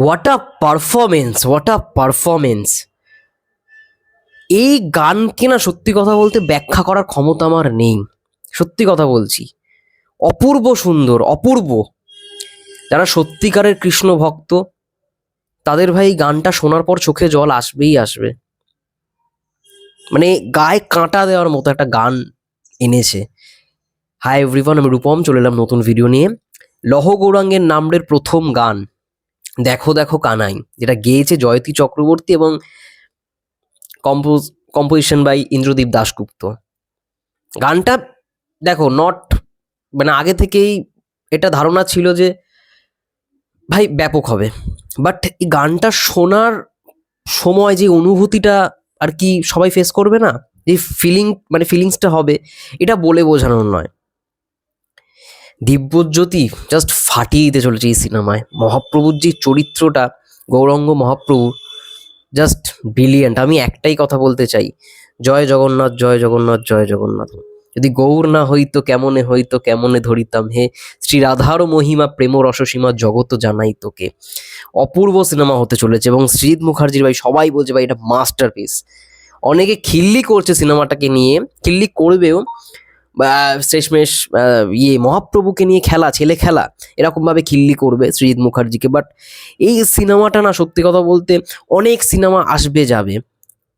What a performance what a performance এই গানকে না সত্যি কথা বলতে ব্যাখ্যা করার ক্ষমতা আমার নেই। সত্যি কথা বলছি। অপূর্ব সুন্দর, অপূর্ব। যারা সত্যিকারের কৃষ্ণ ভক্ত, তাদের ভাই গানটা শোনার পর চোখে জল আসবেই আসবে। মানে গায়ে কাঁটা দেওয়ার মতো একটা গান এনেছে। হাই এভরিওয়ান আমি রূপম, চলে এলাম নতুন ভিডিও নিয়ে। লহ গৌরাঙ্গের নামরের প্রথম গান। দেখো দেখো কানাই, যেটা গেয়েছে জয়তী চক্রবর্তী এবং compose composition by Indradeep Dasgupta. গানটা দেখো নট মানে আগে থেকেই এটা ধারণা ছিল যে ভাই ব্যাপক হবে। বাট এই গানটা শোনার সময় যে অনুভূতিটা আর কি সবাই ফেস করবে না, যে ফিলিং মানে ফিলিংসটা হবে, এটা বলে বোঝানোর নয়। দিব্যজ্যোতি জাস্ট ফাটিয়ে দিতে চলেছে এই সিনেমায়। মহাপ্রভুর যে চরিত্রটা, গৌরঙ্গ মহাপ্রভু জাস্ট ব্রিলিয়ান্ট আমি একটাই কথা বলতে চাই, জয় জগন্নাথ জয় জগন্নাথ জয় জগন্নাথ। যদি গৌর না হইতো কেমনে হইতো কেমনে ধরিতাম হে? শ্রী রাধার মহিমা, প্রেম রসসীমা জগত জানাই তোকে। অপূর্ব সিনেমা হতে চলেছে এবং শ্রীজিৎ মুখার্জির ভাই সবাই বলছে, ভাই, এটা মাস্টারপিস অনেকে খিল্লি করছে সিনেমাটাকে নিয়ে। খিল্লি করবেও শেষমেশ ইয়ে মহাপ্রভুকে নিয়ে খেলা, ছেলে খেলা, এরকমভাবে খিল্লি করবে শ্রীজিৎ মুখার্জিকে। বাট এই সিনেমাটা না, সত্যি কথা বলতে অনেক সিনেমা আসবে, যাবে।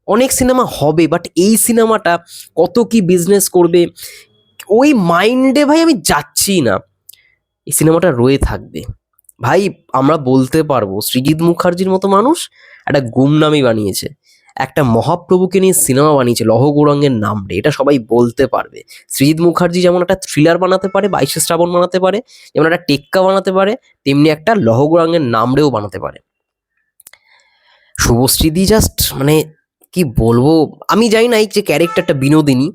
অনেক সিনেমা হবে বাট এই সিনেমাটা কত কি বিজনেস করবে, ওই মাইন্ডে ভাই আমি যাচ্ছি না। এই সিনেমাটা রয়ে থাকবে। ভাই, আমরা বলতে পারব, সৃজিৎ মুখার্জির মতো মানুষ একটা গুমনামি বানিয়েছে। একটা মহাপ্রভুকে নিয়ে সিনেমা বানিয়েছে লহ গৌরাঙ্গের নাম রে, এটা সবাই বলতে পারবে। সৃজিৎ মুখার্জি যেমন একটা থ্রিলার বানাতে পারে, বাইশে শ্রাবণ বানাতে পারে, যেমন একটা টেক্কা বানাতে পারে, তেমনি একটা লহ গৌরাঙ্গের নাম রেও বানাতে পারে। শুভশ্রীদি জাস্ট মানে কি বলব, আমি জানি না এই যে ক্যারেক্টারটা বিনোদিনী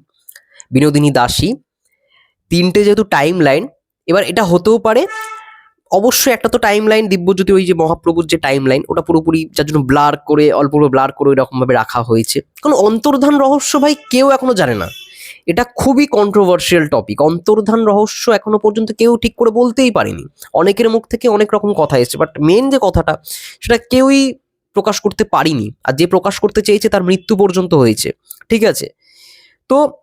বিনোদিনী দাসী। তিনটে যেহেতু টাইম লাইন এবার এটা হতেও পারে অবশ্যই একটা তো টাইম লাইন দিব্যজ্যোতি, ওই যে মহাপ্রভুর যে টাইম লাইন ওটা পুরোপুরি যার জন্য ব্লার করে, অল্প ব্লার করে এরকম ভাবে রাখা হয়েছে। কারণ অন্তর্ধান রহস্য ভাই কেউ এখনও জানে না। এটা খুবই কন্ট্রোভার্সিয়াল টপিক অন্তর্ধান রহস্য এখনও পর্যন্ত কেউ ঠিক করে বলতেই পারেনি। অনেকের মুখ থেকে অনেক রকম কথা এসেছে বাট মেন যে কথাটা, সেটা কেউই প্রকাশ করতে পারিনি। আর যে প্রকাশ করতে চেয়েছে তার মৃত্যু পর্যন্ত হয়েছে। ঠিক আছে? তো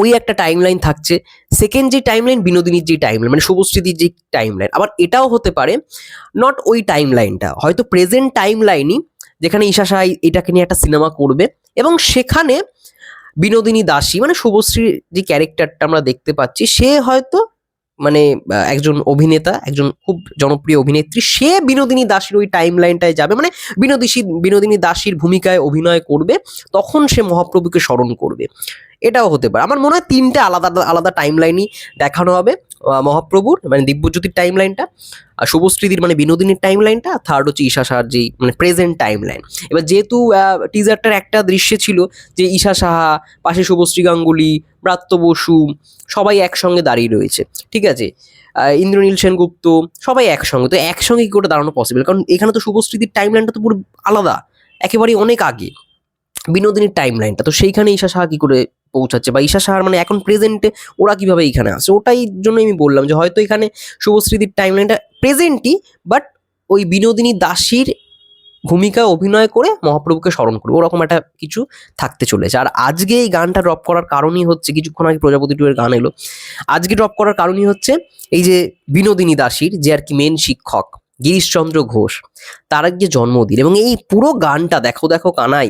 ওই একটা টাইম লাইন থাকছে। সেকেন্ড যে টাইম লাইন বিনোদিনীর যে টাইম লাইন মানে শুভশ্রীদির যে টাইম লাইন আবার এটাও হতে পারে নট ওই টাইম লাইনটা হয়তো প্রেজেন্ট টাইম লাইনই যেখানে ঈশা সাহা এটাকে নিয়ে একটা সিনেমা করবে এবং সেখানে বিনোদিনী দাসী মানে শুভশ্রীর যে ক্যারেক্টারটা আমরা দেখতে পাচ্ছি, সে হয়তো মানে একজন অভিনেতা, একজন খুব জনপ্রিয় অভিনেত্রী, সে বিনোদিনী দাসীর ওই টাইম লাইনটায় যাবে। মানে বিনোদিনী বিনোদিনী দাসীর ভূমিকায় অভিনয় করবে, তখন সে মহাপ্রভুকে স্মরণ করবে। এটাও হতে পারে। আমার মনে হয় তিনটে আলাদা আলাদা টাইম লাইনই দেখানো হবে মহাপ্রভুর মানে দিব্যজ্যোতির টাইম লাইনটা আর শুভশ্রীদির মানে বিনোদিনীর টাইম লাইনটা থার্ড হচ্ছে ঈশা সাহার যেই মানে প্রেজেন্ট টাইম লাইন এবার যেহেতু টিজারটার একটা দৃশ্যে ছিল যে ঈশা সাহা, পাশে শুভশ্রী গাঙ্গুলি, ব্রাত্য বসু, সবাই একসঙ্গে দাঁড়িয়ে রয়েছে, ঠিক আছে? ইন্দ্রনীল সেনগুপ্ত, সবাই একসঙ্গে। তো একসঙ্গে কি করে দাঁড়ানো পসিবল কারণ এখানে তো শুভশ্রীদির টাইম লাইনটা তো পুরো আলাদা, একেবারেই অনেক আগে, বিনোদিনীর টাইম লাইনটা তো সেইখানে ঈশা সাহা কী করে পৌঁছাচ্ছে বা ঈশা সাহার মানে এখন প্রেজেন্টে ওরা কীভাবে এইখানে আসছে ওটাই জন্য আমি বললাম যে হয়তো এখানে শুভশ্রীদির টাইম লাইনটা প্রেজেন্টই বাট ওই বিনোদিনী দাসীর ভূমিকা অভিনয় করে মহাপ্রভুকে স্মরণ করবে। ওরকম একটা কিছু থাকতে চলেছে। আর আজকে এই গানটা ড্রপ করার কারণই হচ্ছে, কিছুক্ষণ আগে প্রজাপতি টু এর গান এলো, আজকে ড্রপ করার কারণই হচ্ছে এই যে বিনোদিনী দাসীর, যে আর কি মেন শিক্ষক, গিরিশচন্দ্র ঘোষ, তার যে জন্মদিন। এবং এই পুরো গানটা, দেখো দেখো কানাই,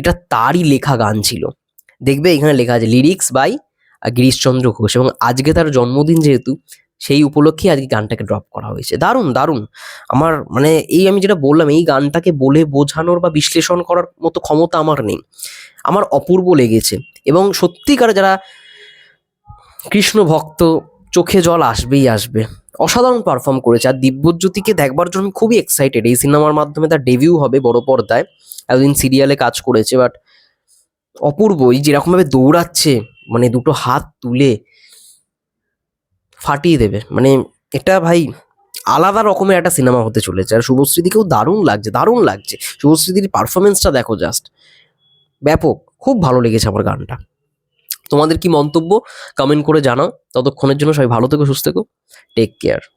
এটা তারই লেখা গান ছিল। দেখবে এখানে লেখা আছে লিরিক্স বাই গিরিশচন্দ্র ঘোষ এবং আজকে তার জন্মদিন যেহেতু, সেই উপলক্ষে আজকে গানটাকে ড্রপ করা হয়েছে। দারুণ দারুণ। আমার মানে এই আমি যেটা বললাম, এই গানটাকে বলে বোঝানোর বা বিশ্লেষণ করার মতো ক্ষমতা আমার নেই। আমার অপূর্ব লেগেছে এবং সত্যিকার যারা কৃষ্ণ ভক্ত, চোখে জল আসবেই আসবে। অসাধারণ পারফর্ম করেছে। আর দিব্যজ্যোতিকে দেখবার জন্য আমি খুবই এক্সাইটেড এই সিনেমার মাধ্যমে তার ডেবিউ হবে বড় পর্দায়। এতদিন সিরিয়ালে কাজ করেছে বাট অপূর্ব। এই যেরকমভাবে দৌড়াচ্ছে মানে দুটো হাত তুলে ফাটিয়ে দেবে। মানে এটা ভাই আলাদা রকমের একটা সিনেমা হতে চলেছে। আর শুভশ্রীদিকেও দারুণ লাগছে দারুণ লাগছে। শুভশ্রীদির পারফরমেন্সটা দেখো জাস্ট ব্যাপক, খুব ভালো লেগেছে আমার গানটা। তোমাদের কি মন্তব্য? কমেন্ট করে জানাও। ততক্ষণের জন্য সবাই ভালো থেকো, সুস্থ থেকো। Take care